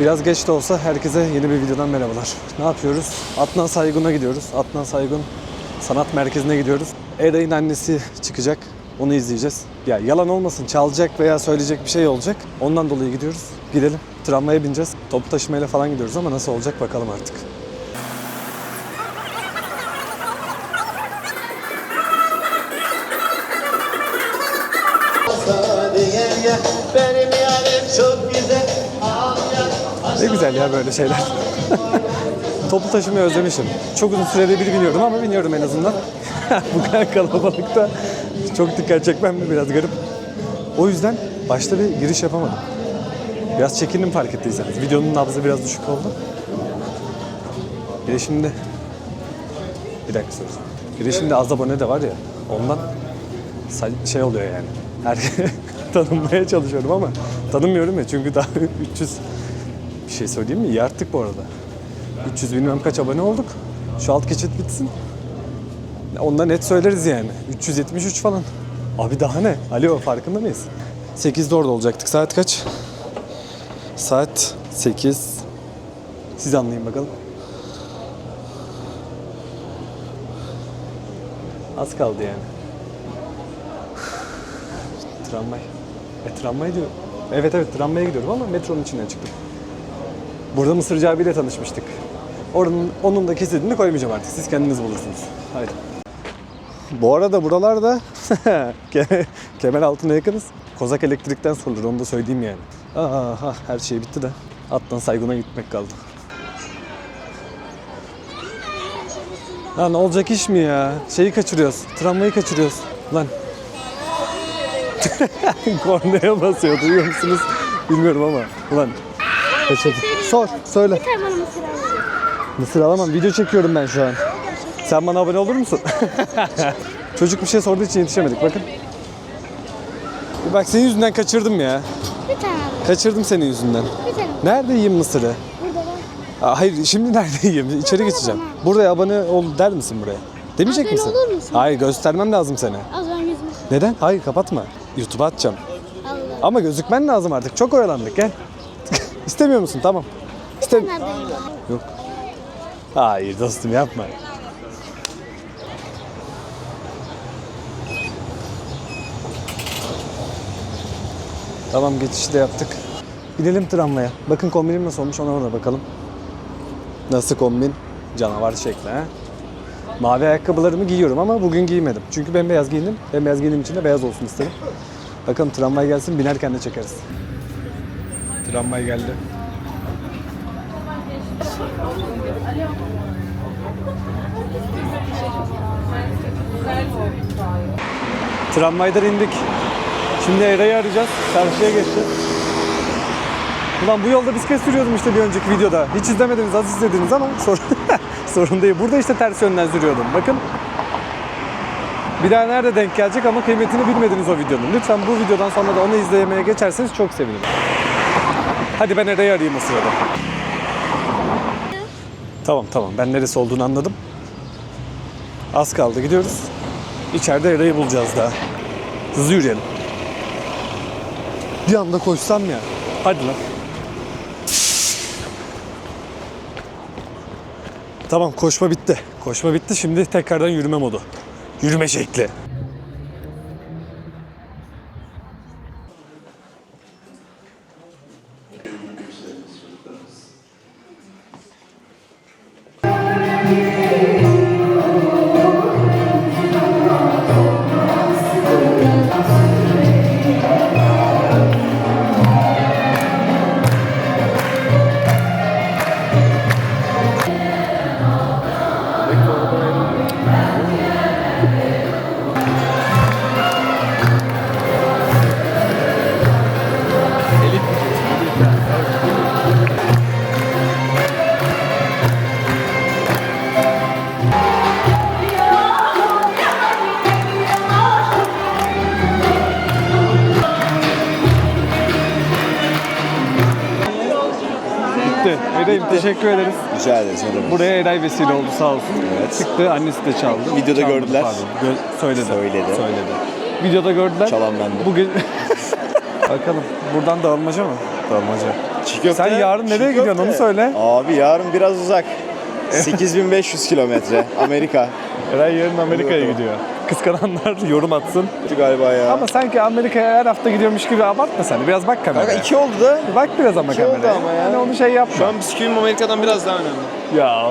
Biraz geç de olsa herkese yeni bir videodan merhabalar. Ne yapıyoruz? Adnan Saygun'a gidiyoruz. Adnan Saygun Sanat Merkezi'ne gidiyoruz. Eray'ın annesi çıkacak. Onu izleyeceğiz. Ya yalan olmasın çalacak veya söyleyecek bir şey olacak. Ondan dolayı gidiyoruz. Gidelim. Tramvaya bineceğiz. Toplu taşımayla falan gidiyoruz ama nasıl olacak bakalım artık. Benim yarim çok Ne güzel ya böyle şeyler. Toplu taşımayı özlemişim. Çok uzun sürede bir biniyordum ama biniyorum en azından. Bu kadar kalabalıkta çok dikkat çekmem mi biraz garip. O yüzden başta bir giriş yapamadım. Biraz çekindim fark ettiyseniz. Videonun nabzı biraz düşük oldu. Bir de şimdi... Bir dakika söz. Bir de şimdi az abone de var ya. Ondan şey oluyor yani. Her tanınmaya çalışıyorum ama tanınmıyorum ya çünkü daha 300 bir şey söyleyeyim mi? İyi arttık bu arada. 300 bilmem kaç abone olduk. Şu alt geçit bitsin. Onda net söyleriz yani. 373 falan. Abi daha ne? Alo farkında mıyız? 8'de orada olacaktık. Saat kaç? Saat 8. Siz anlayın bakalım. Az kaldı yani. Tramvay. E tramvay diyor. Evet evet tramvaya gidiyorum ama metronun içinden çıktım. Burada Mısırcı abiyle tanışmıştık. Oranın, onun da kesidini koymayacağım artık. Siz kendiniz bulursunuz. Haydi. Bu arada buralarda Ke- kemer altına yakınız. Kozak elektrikten sorulur onu da söyleyeyim yani. Aha her şey bitti de. Attan saygına gitmek kaldı. Lan olacak iş mi ya? Şeyi kaçırıyoruz. Tramvayı kaçırıyoruz. Lan. Kornaya basıyor duyuyor musunuz? Bilmiyorum ama. Ulan. Kaçırdık. Sor, söyle. Yeter bana mısır alacağım. Mısır alamam. Video çekiyorum ben şu an. Sen bana abone olur musun? Çocuk bir şey sorduğu için yetişemedik. Bakın. Bak senin yüzünden kaçırdım ya. Bir tane alayım. Kaçırdım senin yüzünden. Bir tane. Nerede yiyeyim mısırı? Burada var. Aa, hayır şimdi nerede yiyeyim? İçeri geçeceğim. Buraya abone ol der misin buraya? Demeyecek Abone misin? olur musun? Hayır göstermem lazım seni. Az ben yüzümü. Neden? Hayır kapatma. YouTube'a atacağım. Allah. Ama gözükmen lazım artık. Çok oyalandık gel. İstemiyor musun? Tamam. İstem? Yok. Hayır dostum yapma. Tamam geçişi de yaptık. Binelim tramvaya. Bakın kombinim nasıl olmuş ona da bakalım. Nasıl kombin? Canavar şekli ha. Mavi ayakkabılarımı giyiyorum ama bugün giymedim. Çünkü bembeyaz giyindim. Bembeyaz giyindiğim için de beyaz olsun istedim. Bakalım tramvay gelsin binerken de çekeriz. Tramvay geldi. Tramvaydan indik. Şimdi Eray'ı arayacağız. Karşıya geçeceğiz. Ulan bu yolda bisiklet sürüyordum işte bir önceki videoda. Hiç izlemediniz, az izlediniz ama sorun, sorun değil. Burada işte ters yönden sürüyordum. Bakın. Bir daha nerede denk gelecek ama kıymetini bilmediniz o videonun. Lütfen bu videodan sonra da onu izlemeye geçerseniz çok sevinirim. Hadi ben Eray'ı arayayım o sırada. Tamam tamam ben neresi olduğunu anladım. Az kaldı gidiyoruz. İçeride Eray'ı bulacağız daha. Hızlı yürüyelim. Bir anda koşsam ya. Hadi lan. Tamam koşma bitti. Koşma bitti şimdi tekrardan yürüme modu. Yürüme şekli. Teşekkür ederiz. Rica ederiz. ne demek. Buraya Eray vesile oldu sağ olsun. Evet. Çıktı annesi de çaldı. Videoda Çalmadı, gördüler. pardon. Gö- söyledi. Söyledi. Söyledi. Videoda gördüler. Çalan bendim. Bugün bakalım buradan dağılmaca mı? Dağılmaca. Çiğ köfte. Sen yarın çiğ nereye gidiyorsun, köfte. onu söyle. Abi yarın biraz uzak. 8500 kilometre Amerika. Eray yarın Amerika'ya gidiyor. Kıskananlar yorum atsın. galiba ya. Ama sanki Amerika'ya her hafta gidiyormuş gibi abartma sen. Biraz bak kameraya. Kanka iki oldu da. Bak biraz ama İki oldu kameraya. ama ya. Yani onu şey yapma. Şu an bisküvim Amerika'dan biraz daha önemli. Ya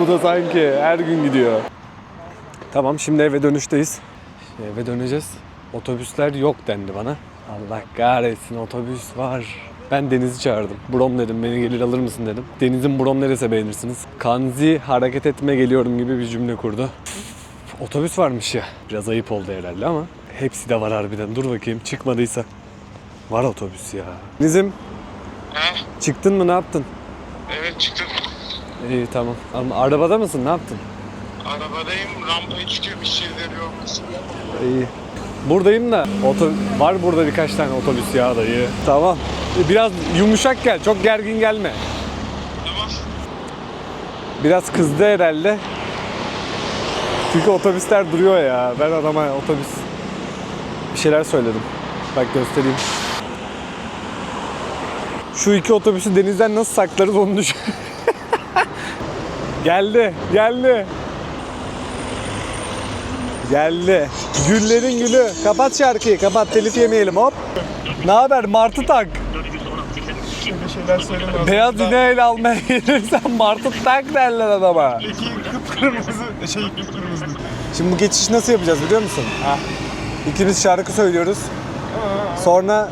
bu da sanki her gün gidiyor. Tamam şimdi eve dönüşteyiz. Eve döneceğiz. Otobüsler yok dendi bana. Allah kahretsin otobüs var. Ben Deniz'i çağırdım. Brom dedim beni gelir alır mısın dedim. Deniz'in Brom neresi beğenirsiniz? Kanzi hareket etme geliyorum gibi bir cümle kurdu. Otobüs varmış ya. Biraz ayıp oldu herhalde ama hepsi de var harbiden. Dur bakayım çıkmadıysa. Var otobüs ya. Deniz'im çıktın mı ne yaptın? Evet çıktım. İyi tamam. Ama arabada mısın? Ne yaptın? Arabadayım. Rampaya çıkıyorum. İş yerleri olmasın. İyi. Buradayım da oto var burada birkaç tane otobüs ya dayı. Tamam. Biraz yumuşak gel. Çok gergin gelme. Tamam. Biraz kızdı herhalde. Çünkü otobüsler duruyor ya. Ben adama otobüs bir şeyler söyledim. Bak göstereyim. Şu iki otobüsü denizden nasıl saklarız onu düşün. geldi, geldi. Geldi. Güllerin gülü. Kapat şarkıyı, kapat telif yemeyelim hop. Ne haber Martı tak. Beyaz ineğiyle almaya gelirsen Martı tak derler adama. Peki kıpkırmızı, şey kıpkırmızı. Şimdi bu geçiş nasıl yapacağız biliyor musun? İkimiz şarkı söylüyoruz. Sonra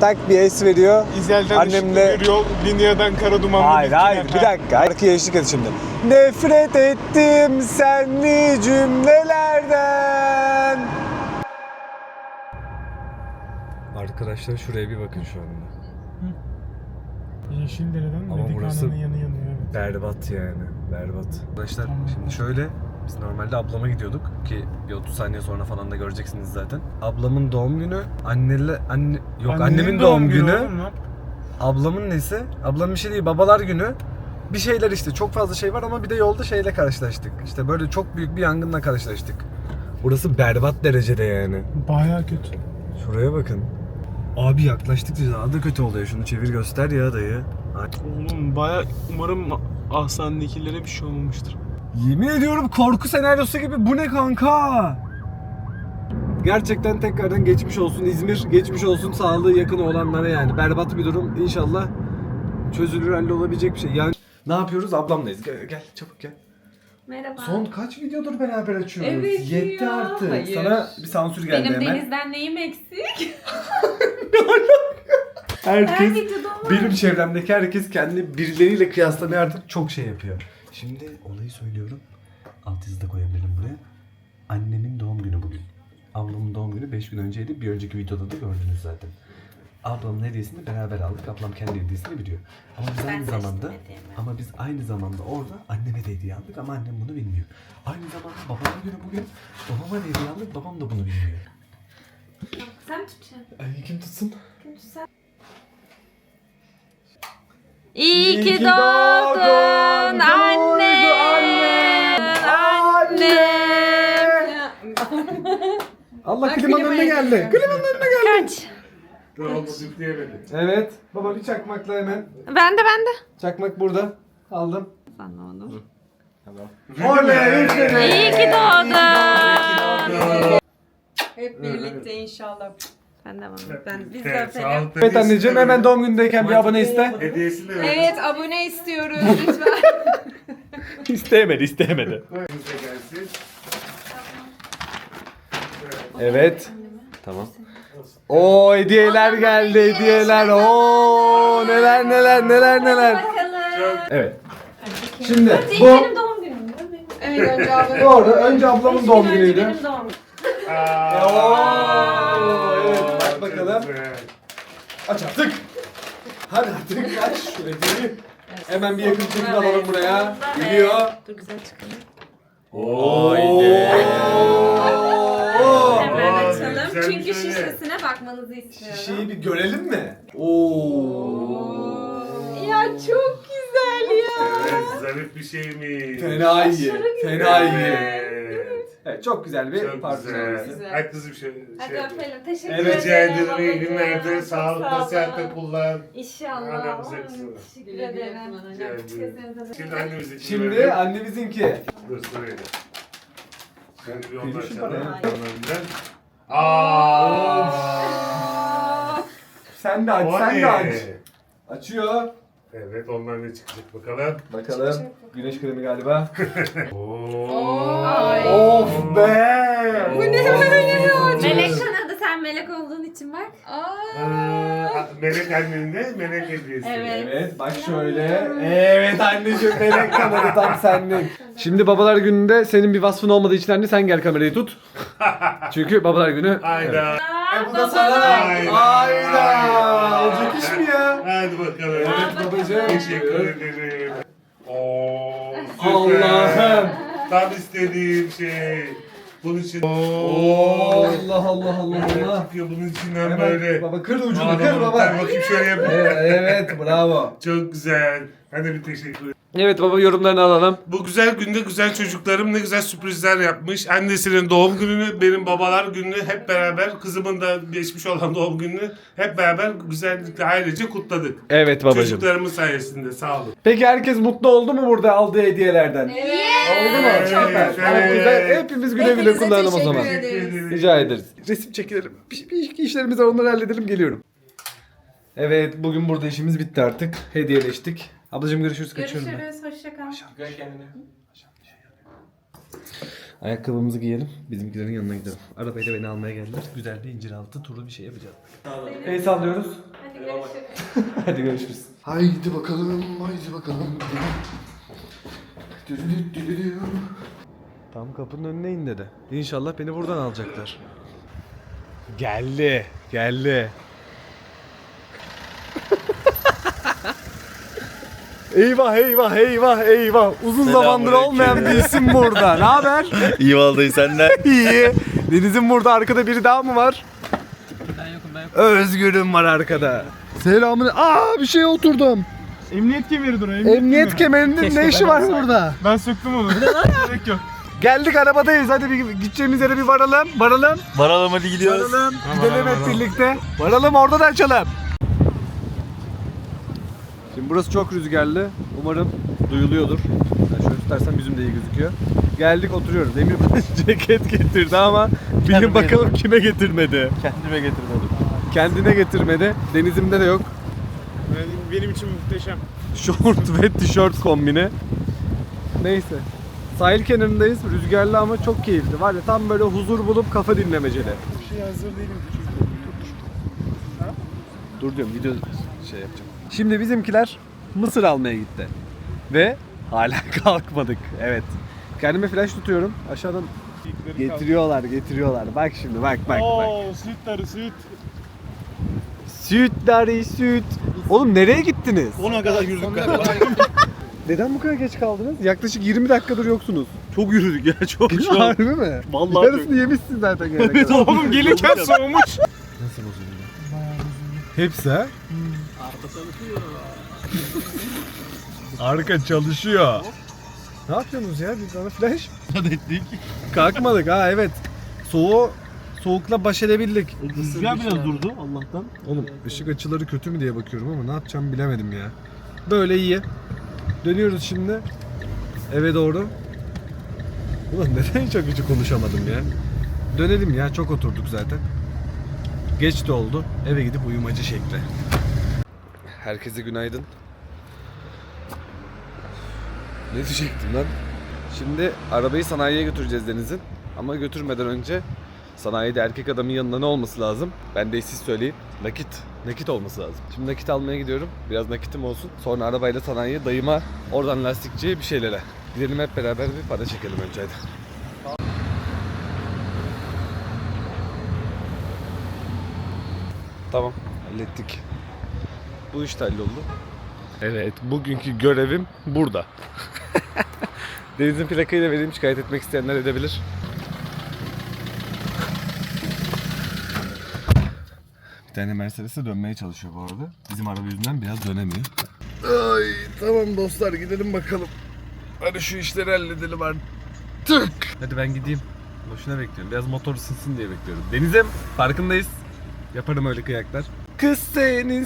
tak bir es veriyor. İzelden Annemle- bir yol, Linya'dan kara dumanlı Hayır bir hayır bir dakika. Şarkıya eşlik et şimdi. Nefret ettim senli cümlelerden. Arkadaşlar şuraya bir bakın şu anda. Yeşildere'den Ama Medikhana'nın burası- yanı yanıyor. Berbat yani. Berbat. Arkadaşlar şimdi şöyle biz normalde ablama gidiyorduk ki bir 30 saniye sonra falan da göreceksiniz zaten. Ablamın doğum günü, annele anne yok annemin, doğum, günü, ne yap- ablamın nesi? Ablamın bir şey değil, babalar günü. Bir şeyler işte çok fazla şey var ama bir de yolda şeyle karşılaştık. İşte böyle çok büyük bir yangınla karşılaştık. Burası berbat derecede yani. Bayağı kötü. Şuraya bakın. Abi yaklaştıkça daha da kötü oluyor. Şunu çevir göster ya dayı. Ay. Oğlum bayağı umarım hastanedekilere bir şey olmamıştır. Yemin ediyorum korku senaryosu gibi. Bu ne kanka? Gerçekten tekrardan geçmiş olsun İzmir. Geçmiş olsun sağlığı yakın olanlara yani. Berbat bir durum. İnşallah çözülür hallolabilecek bir şey. Yani ne yapıyoruz? Ablamlayız. Gel, gel çabuk gel. Merhaba. Son kaç videodur beraber açıyoruz? Evet Yetti ya. artık. Hayır. Sana bir sansür geldi Benim hemen. Deniz'den neyim eksik? Her Herkes benim çevremdeki herkes kendi birileriyle kıyaslamaya artık çok şey yapıyor. Şimdi olayı söylüyorum. Alt yazı da koyabilirim buraya. Annemin doğum günü bugün. Ablamın doğum günü 5 gün önceydi. Bir önceki videoda da gördünüz zaten. Ablamın hediyesini beraber aldık. Ablam kendi hediyesini biliyor. Ama biz Ben aynı seçtim zamanda hediyemi. ama biz aynı zamanda orada anneme de hediye aldık ama annem bunu bilmiyor. Aynı zamanda babamın günü bugün. Babama da hediye aldık. Babam da bunu bilmiyor. Sen tutacaksın. Ay kim tutsun? Kim tutsan? İyi İyi ki doğdun doğdun, anne. Anne. Allah klimanın klima önüne geldi. Klimanın önüne geldi. Kaç. Evet. Baba bir çakmakla hemen. Ben de ben de. Çakmak burada. Aldım. Sana onu. Oley. İyi ki doğdun. Hep birlikte inşallah. Ben de bana. Ben biz de öpelim. Evet anneciğim hemen doğum günündeyken bir abone iste. Evet abone istiyoruz lütfen. İsteyemedi isteyemedi. Evet. Tamam. Oo hediyeler geldi hediyeler. Oo neler neler neler neler. Evet. Şimdi bu Benim doğum günüm. Evet önce abone doğru. Önce ablamın doğum günüydü. Benim doğum günüm. Oo, evet bak bakalım. Aç artık. Hadi artık aç şu hediyeyi. Hemen bir yakın çekim alalım buraya. Geliyor. Dur güzel çıkıyor. Haydi. Hemen açalım. Çünkü şişesine bakmanızı istiyorum. Şişeyi bir görelim mi? Oo. Ya çok güzel ya. Zarif bir şey mi? Fena iyi. Fena iyi. Evet. Evet çok güzel bir Çok parti güzel. Güzel. Ay kızım şey. Hadi şey öpelim. Teşekkür Evet. ederim. Rica ederim. İyi babacığım. günlerde. Çok Sağlıkla, sağ sıhhatle olun. kullan. İnşallah. Kızım. Teşekkür Güle güle ederim. kullanın. Rica ederim. Kesinize Şimdi de- annemize Şimdi annemizinki. Dur. Sen bir ondan Benim çalalım. para. Önden. Aa! Sen de aç, O sen ne? de aç. Açıyor. Evet ondan ne çıkacak bakalım. Bakalım. Güneş kremi galiba. Oo. Ay. of be! Bu ne böyle ya? Melek kanadı sen melek olduğun için bak. Aa. Aa, melek annende melek hediyesi. Evet. Evet bak şöyle. Evet anneciğim melek kanadı tam senlik. Şimdi babalar gününde senin bir vasfın olmadığı için anne sen gel kamerayı tut. Çünkü babalar günü. Hayda. E bu da sana. Aynen. Hayda. Olacak iş mi? Hadi bakalım. Evet babacığım. Teşekkür ederim. Oo, süper. Allah'ım. Tam istediğim şey. Bunun için. Oo, Allah Allah Allah Allah. Çıkıyor bunun içinden böyle. Baba kır ucunu Aa, kır tamam, baba. bakayım şöyle yapayım. Evet, evet bravo. Çok güzel. Hadi bir teşekkür ederim. Evet baba yorumlarını alalım. Bu güzel günde güzel çocuklarım ne güzel sürprizler yapmış. Annesinin doğum gününü, benim babalar gününü hep beraber, kızımın da geçmiş olan doğum gününü hep beraber güzellikle ailece kutladık. Evet Çocuklarımın sayesinde sağ olun. Peki herkes mutlu oldu mu burada aldığı hediyelerden? Evet. Oldu mu? Evet, Süper. evet. Çok güzel. Hepimiz güle güle Hepinize kullanalım o teşekkür zaman. ederiz. Rica ederiz. Resim çekilelim. Bir, bir iki işlerimiz var onları halledelim geliyorum. Evet bugün burada işimiz bitti artık. Hediyeleştik. Ablacığım görüşürüz kaçıyorum ben. Görüşürüz. Hoşça kal. Ayakkabımızı giyelim. Bizimkilerin yanına gidelim. Arabayla beni almaya geldiler. Güzel bir inciraltı turu bir şey yapacağız. El sallıyoruz. Hadi görüşürüz. Hadi görüşürüz. Haydi bakalım, haydi bakalım. Tam kapının önüne in dedi. İnşallah beni buradan alacaklar. Geldi. Geldi. Eyvah eyvah eyvah eyvah. Uzun zamandır olmayan bir isim burada. Ne haber? İyi vallahi senden. İyi. Deniz'in burada arkada biri daha mı var? Ben yokum ben yokum. Özgür'üm var arkada. Selamın. Aa bir şey oturdum. Emniyet kemeri dur. Emniyet, Emniyet kemerinin ne işi var burada? Ben söktüm onu. Gerek yok. Geldik arabadayız. Hadi bir gideceğimiz yere bir varalım. Varalım. Varalım hadi gidiyoruz. Varalım. Gidelim hep birlikte. Varalım orada da açalım. Şimdi burası çok rüzgarlı. Umarım duyuluyordur. Yani şöyle tutarsam yüzüm de iyi gözüküyor. Geldik oturuyoruz. Emir bana ceket getirdi ama bilin Kendime bakalım kime getirmedi. Kendime getirmedim. Kendine getirmedi. Denizimde de yok. Benim, benim için muhteşem. Şort ve tişört kombini. Neyse. Sahil kenarındayız. Rüzgarlı ama çok keyifli. Var ya tam böyle huzur bulup kafa dinlemeceli. Bir şey hazır değilim. Dur diyorum video şey yapacağım. Şimdi bizimkiler mısır almaya gitti. Ve hala kalkmadık. Evet. Kendime flash tutuyorum. Aşağıdan getiriyorlar, getiriyorlar. Bak şimdi bak bak bak. Oo, süt darı süt. Süt dari süt. Oğlum nereye gittiniz? Ona kadar yürüdük galiba. Neden bu kadar geç kaldınız? Yaklaşık 20 dakikadır yoksunuz. Çok yürüdük ya çok çok. Harbi mi? Vallahi Yarısını yemişsin zaten gelene kadar. Oğlum gelirken soğumuş. Nasıl bozuldu? Hepsi ha? Arka çalışıyor. Ne yapıyorsunuz ya? Bir bana flash. ettik. Kalkmadık ha evet. Soğuğu soğukla baş edebildik. Rüzgar biraz durdu Allah'tan. Oğlum ışık açıları kötü mü diye bakıyorum ama ne yapacağımı bilemedim ya. Böyle iyi. Dönüyoruz şimdi. Eve doğru. Ulan neden çok hiç konuşamadım ya. Dönelim ya çok oturduk zaten. Geç de oldu. Eve gidip uyumacı şekli. Herkese günaydın. Ne diyecektim lan? Şimdi arabayı sanayiye götüreceğiz Deniz'in. Ama götürmeden önce sanayide erkek adamın yanında ne olması lazım? Ben de siz söyleyin. Nakit. Nakit olması lazım. Şimdi nakit almaya gidiyorum. Biraz nakitim olsun. Sonra arabayla sanayiye dayıma oradan lastikçiye bir şeylere. Gidelim hep beraber bir para çekelim önce hadi. Tamam hallettik. Bu iş de halloldu. Evet bugünkü görevim burada. Deniz'in plakayı da vereyim şikayet etmek isteyenler edebilir. Bir tane Mercedes'e dönmeye çalışıyor bu arada. Bizim araba yüzünden biraz dönemiyor. Ay tamam dostlar gidelim bakalım. Hadi şu işleri halledelim artık. Hadi ben gideyim. Boşuna bekliyorum. Biraz motor ısınsın diye bekliyorum. Deniz'im farkındayız. Yaparım öyle kıyaklar. Kız senin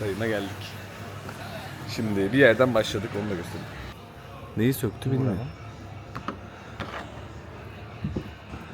Dayıma geldik. Şimdi bir yerden başladık onu da göstereyim. Neyi söktü bilmiyorum.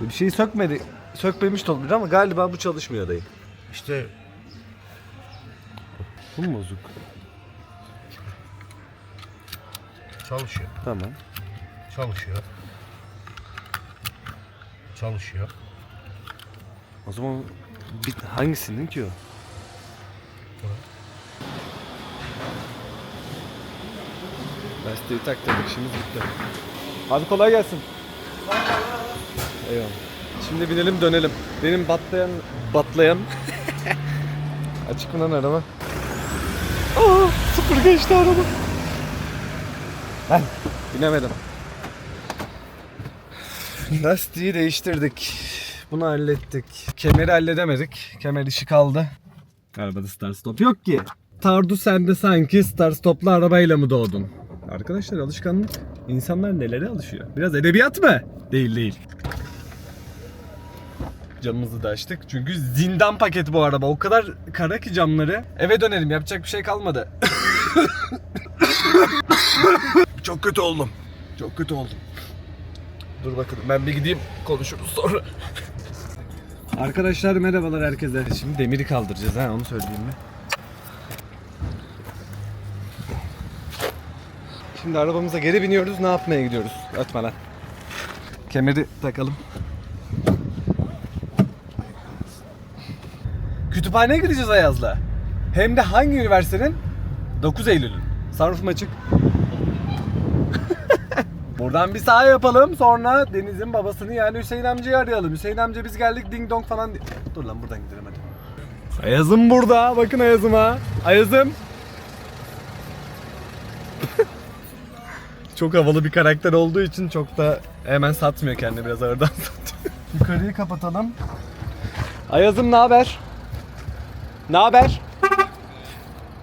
Bir şeyi sökmedi. Sökmemiş de olabilir ama galiba bu çalışmıyor dayı. İşte Bu mu bozuk? çalışıyor, Tamam. çalışıyor. Çalışıyor. O zaman bir, hangisinin ki o? Lastiği taktırdık işimiz bitti. Hadi kolay gelsin. Eyvallah. Şimdi binelim dönelim. Benim batlayan, batlayan. Açık mı lan araba? Aa, sıfır geçti araba. Ben binemedim. Lastiği değiştirdik. Bunu hallettik. Kemeri halledemedik. Kemer işi kaldı. Arabada start stop yok ki. Tardu sen de sanki start stoplu arabayla mı doğdun? Arkadaşlar alışkanlık. İnsanlar nelere alışıyor? Biraz edebiyat mı? Değil değil. Camımızı da açtık. Çünkü zindan paket bu araba. O kadar kara ki camları. Eve dönelim. Yapacak bir şey kalmadı. Çok kötü oldum. Çok kötü oldum. Dur bakalım ben bir gideyim konuşuruz sonra. Arkadaşlar merhabalar herkese. Şimdi demiri kaldıracağız ha onu söyleyeyim mi? Şimdi arabamıza geri biniyoruz. Ne yapmaya gidiyoruz? Açma lan. Kemeri takalım. Kütüphaneye gideceğiz Ayaz'la. Hem de hangi üniversitenin? 9 Eylül'ün. Sarrafım açık. Buradan bir sağ yapalım sonra Deniz'in babasını yani Hüseyin amcayı arayalım. Hüseyin amca biz geldik ding dong falan. Dur lan buradan gidelim hadi. Ayaz'ım burada. Bakın Ayaz'ıma. Ayaz'ım. çok havalı bir karakter olduğu için çok da hemen satmıyor kendini biraz ağırdan satıyor. Yukarıyı kapatalım. Ayaz'ım ne haber? Ne haber?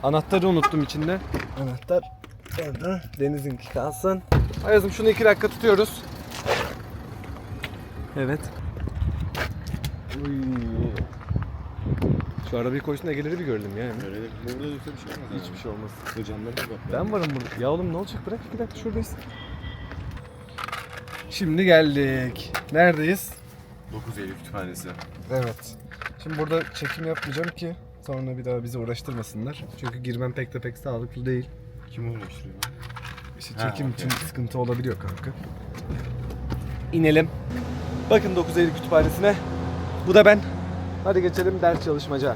Anahtarı unuttum içinde. Anahtar orada. Deniz'inki kalsın. Ayaz'ım şunu iki dakika tutuyoruz. Evet. Uy. Şu arabayı koysun da geliri bir görelim yani. Burada da bir şey olmaz. Hiçbir şey olmaz. Hocamları bak. Ben varım burada. Ya oğlum ne olacak? Bırak iki dakika şuradayız. Şimdi geldik. Neredeyiz? 9 Eylül Kütüphanesi. Evet. Şimdi burada çekim yapmayacağım ki sonra bir daha bizi uğraştırmasınlar. Çünkü girmem pek de pek sağlıklı değil. Kim uğraştırıyor? İşte Ha, çekim için okey. sıkıntı olabiliyor kanka. İnelim. Bakın 9 Eylül Kütüphanesi'ne. Bu da ben. Hadi geçelim ders çalışmaca.